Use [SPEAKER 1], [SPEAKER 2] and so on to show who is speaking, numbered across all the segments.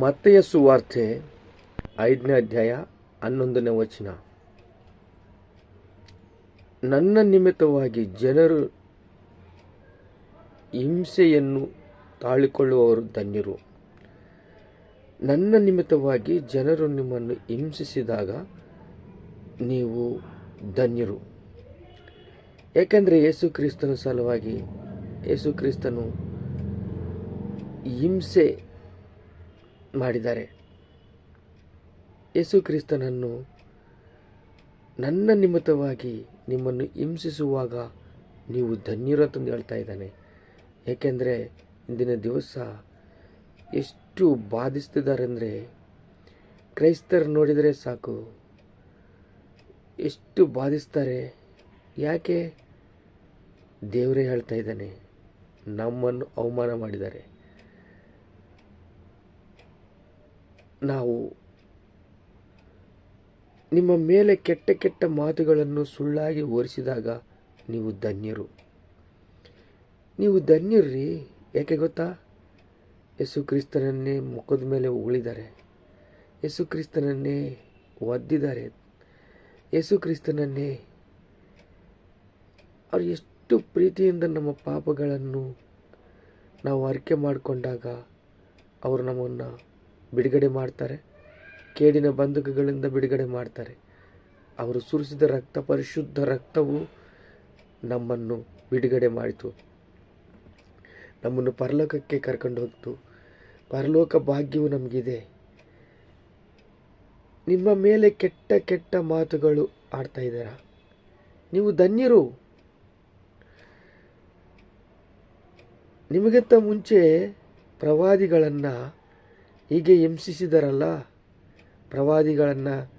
[SPEAKER 1] ಮತ್ತೆಯ ಸುವಾರ್ತೆ ಐದನೇ ಅಧ್ಯಾಯ ಹನ್ನೊಂದನೇ ವಚನ. ನನ್ನ ನಿಮಿತ್ತವಾಗಿ ಜನರು ಹಿಂಸೆಯನ್ನು ತಾಳಿಕೊಳ್ಳುವವರು ಧನ್ಯರು. ನನ್ನ ನಿಮಿತ್ತವಾಗಿ ಜನರು ನಿಮ್ಮನ್ನು ಹಿಂಸಿಸಿದಾಗ ನೀವು ಧನ್ಯರು. ಏಕೆಂದರೆ ಯೇಸು ಕ್ರಿಸ್ತನ ಸಲುವಾಗಿ ಯೇಸು ಕ್ರಿಸ್ತನು ಹಿಂಸೆ ಮಾಡಿದ್ದಾರೆ. ಯೇಸು ಕ್ರಿಸ್ತನನ್ನು ನನ್ನ ನಿಮಿತ್ತವಾಗಿ ನಿಮ್ಮನ್ನು ಹಿಂಸಿಸುವಾಗ ನೀವು ಧನ್ಯರು ಅಂತಂದು ಹೇಳ್ತಾ ಇದ್ದಾನೆ. ಏಕೆಂದರೆ ಇಂದಿನ ದಿವಸ ಎಷ್ಟು ಬಾಧಿಸ್ತಿದ್ದಾರೆಂದರೆ ಕ್ರೈಸ್ತರು ನೋಡಿದರೆ ಸಾಕು. ಎಷ್ಟು ಬಾಧಿಸ್ತಾರೆ? ಯಾಕೆ? ದೇವರೇ ಹೇಳ್ತಾ ಇದ್ದಾನೆ, ನಮ್ಮನ್ನು ಅವಮಾನ ಮಾಡಿದ್ದಾರೆ. ನಾವು ನಿಮ್ಮ ಮೇಲೆ ಕೆಟ್ಟ ಕೆಟ್ಟ ಮಾತುಗಳನ್ನು ಸುಳ್ಳಾಗಿ ಓರಿಸಿದಾಗ ನೀವು ಧನ್ಯರು. ನೀವು ಧನ್ಯರ್ರಿ. ಯಾಕೆ ಗೊತ್ತಾ? ಯೇಸು ಕ್ರಿಸ್ತನನ್ನೇ ಮುಖದ ಮೇಲೆ ಉಳಿದ್ದಾರೆ ಯೇಸು ಕ್ರಿಸ್ತನನ್ನೇ ಒದ್ದಿದ್ದಾರೆ ಯೇಸು ಕ್ರಿಸ್ತನನ್ನೇ ಅವ್ರು ಎಷ್ಟು ಪ್ರೀತಿಯಿಂದ ನಮ್ಮ ಪಾಪಗಳನ್ನು ನಾವು ಅರಿಕೆ ಮಾಡಿಕೊಂಡಾಗ ಅವರು ನಮ್ಮನ್ನು ಬಿಡುಗಡೆ ಮಾಡ್ತಾರೆ. ಕೇಡಿನ ಬಂಧುಕಗಳಿಂದ ಬಿಡುಗಡೆ ಮಾಡ್ತಾರೆ. ಅವರು ಸುರಿಸಿದ ರಕ್ತ, ಪರಿಶುದ್ಧ ರಕ್ತವು ನಮ್ಮನ್ನು ಬಿಡುಗಡೆ ಮಾಡಿತು. ನಮ್ಮನ್ನು ಪರಲೋಕಕ್ಕೆ ಕರ್ಕೊಂಡು ಹೋಗ್ತು. ಪರಲೋಕ ಭಾಗ್ಯವು ನಮಗಿದೆ. ನಿಮ್ಮ ಮೇಲೆ ಕೆಟ್ಟ ಕೆಟ್ಟ ಮಾತುಗಳು ಆಡ್ತಾ ಇದ್ದೀರಾ? ನೀವು ಧನ್ಯರು. ನಿಮಗಿಂತ ಮುಂಚೆ ಪ್ರವಾದಿಗಳನ್ನು ಹೀಗೆ ಹಿಂಸಿಸಿದಾರಲ್ಲ, ಪ್ರವಾದಿಗಳನ್ನು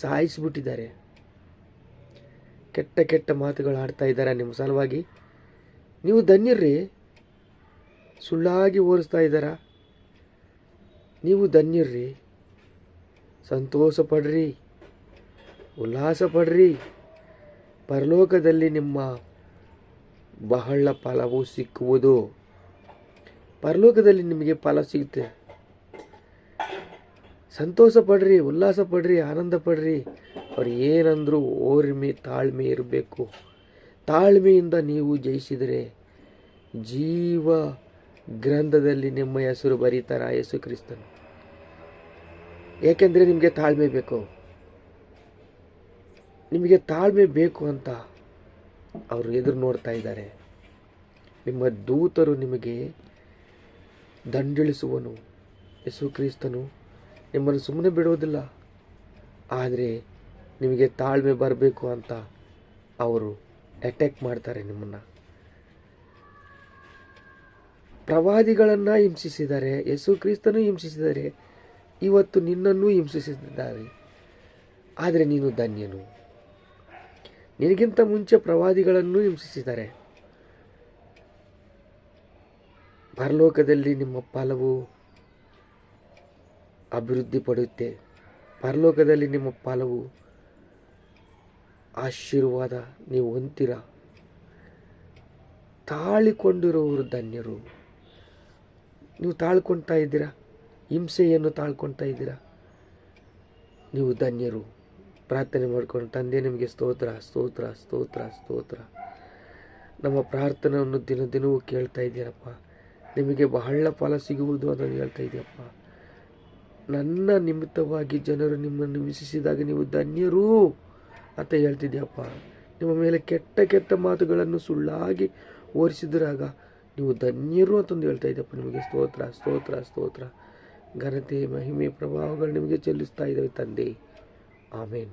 [SPEAKER 1] ಸಾಯಿಸಿಬಿಟ್ಟಿದ್ದಾರೆ. ಕೆಟ್ಟ ಕೆಟ್ಟ ಮಾತುಗಳು ಆಡ್ತಾ ಇದ್ದಾರೆ ನಿಮ್ಮ ಸಲುವಾಗಿ? ನೀವು ಧನ್ಯರ್ರಿ. ಸುಳ್ಳಾಗಿ ಓರಿಸ್ತಾ ಇದ್ದಾರ? ನೀವು ಧನ್ಯರ್ರಿ. ಸಂತೋಷ ಪಡ್ರಿ ಉಲ್ಲಾಸ ಪಡ್ರಿ ಪರಲೋಕದಲ್ಲಿ ನಿಮ್ಮ ಬಹಳ ಫಲವು ಸಿಕ್ಕುವುದು. ಪರಲೋಕದಲ್ಲಿ ನಿಮಗೆ ಫಲ ಸಿಗುತ್ತೆ. ಸಂತೋಷ ಪಡ್ರಿ ಉಲ್ಲಾಸ ಪಡ್ರಿ ಆನಂದ ಪಡ್ರಿ ಅವ್ರು ಏನಂದರೂ ಓರ್ಮೆ, ತಾಳ್ಮೆ ಇರಬೇಕು. ತಾಳ್ಮೆಯಿಂದ ನೀವು ಜಯಿಸಿದರೆ ಜೀವ ಗ್ರಂಥದಲ್ಲಿ ನಿಮ್ಮ ಹೆಸರು ಬರೀತಾರ ಯೇಸು ಕ್ರಿಸ್ತನು. ಏಕೆಂದರೆ ನಿಮಗೆ ತಾಳ್ಮೆ ಬೇಕು. ನಿಮಗೆ ತಾಳ್ಮೆ ಬೇಕು ಅಂತ ಅವರು ಎದುರು ನೋಡ್ತಾ ಇದ್ದಾರೆ. ನಿಮ್ಮ ದೂತರು ನಿಮಗೆ ದಂಡಿಳಿಸುವನು. ಯೇಸು ಕ್ರಿಸ್ತನು ನಿಮ್ಮನ್ನು ಸುಮ್ಮನೆ ಬಿಡುವುದಿಲ್ಲ. ಆದರೆ ನಿಮಗೆ ತಾಳ್ಮೆ ಬರಬೇಕು ಅಂತ ಅವರು ಅಟ್ಯಾಕ್ ಮಾಡ್ತಾರೆ ನಿಮ್ಮನ್ನು. ಪ್ರವಾದಿಗಳನ್ನು ಹಿಂಸಿಸಿದ್ದಾರೆ ಯೇಸು ಕ್ರಿಸ್ತನೂ ಹಿಂಸಿಸಿದ್ದಾರೆ ಇವತ್ತು ನಿನ್ನನ್ನು ಹಿಂಸಿಸಿದ್ದಾರೆ. ಆದರೆ ನೀನು ಧನ್ಯನು. ನಿನಗಿಂತ ಮುಂಚೆ ಪ್ರವಾದಿಗಳನ್ನು ಹಿಂಸಿಸಿದ್ದಾರೆ. ಪರಲೋಕದಲ್ಲಿ ನಿಮ್ಮ ಫಲವು ಅಭಿವೃದ್ಧಿ ಪಡೆಯುತ್ತೆ. ಪರಲೋಕದಲ್ಲಿ ನಿಮ್ಮ ಫಲವು ಆಶೀರ್ವಾದ, ನೀವು ಹೊಂತೀರ ತಾಳಿಕೊಂಡಿರೋರು ಧನ್ಯರು. ನೀವು ತಾಳ್ಕೊಳ್ತಾ ಇದ್ದೀರಾ? ಹಿಂಸೆಯನ್ನು ತಾಳ್ಕೊಳ್ತಾ ಇದ್ದೀರಾ? ನೀವು ಧನ್ಯರು. ಪ್ರಾರ್ಥನೆ ಮಾಡಿಕೊಂಡು, ತಂದೆ ನಿಮಗೆ ಸ್ತೋತ್ರ ಸ್ತೋತ್ರ ಸ್ತೋತ್ರ ಸ್ತೋತ್ರ. ನಮ್ಮ ಪ್ರಾರ್ಥನೆಯನ್ನು ದಿನ ದಿನವೂ ಕೇಳ್ತಾ ಇದ್ದೀರಪ್ಪ ನಿಮಗೆ ಬಹಳ ಫಲ ಸಿಗುವುದು ಅದನ್ನು ಹೇಳ್ತಾ ಇದೆಯಪ್ಪ. ನನ್ನ ನಿಮಿತ್ತವಾಗಿ ಜನರು ನಿಮ್ಮನ್ನು ವಿಸಿಸಿದಾಗ ನೀವು ಧನ್ಯರು ಅಂತ ಹೇಳ್ತಿದ್ಯಪ್ಪ. ನಿಮ್ಮ ಮೇಲೆ ಕೆಟ್ಟ ಕೆಟ್ಟ ಮಾತುಗಳನ್ನು ಸುಳ್ಳಾಗಿ ಓರಿಸಿದ್ರಾಗ ನೀವು ಧನ್ಯರು ಅಂತಂದು ಹೇಳ್ತಾ ಇದ್ದಪ್ಪ ನಿಮಗೆ. ಸ್ತೋತ್ರ ಸ್ತೋತ್ರ ಸ್ತೋತ್ರ. ಘನತೆ, ಮಹಿಮೆ, ಪ್ರಭಾವಗಳು ನಿಮಗೆ ಚೆಲ್ಲಿಸ್ತಾ ಇದ್ದಾವೆ ತಂದೆ. ಆಮೇನ್.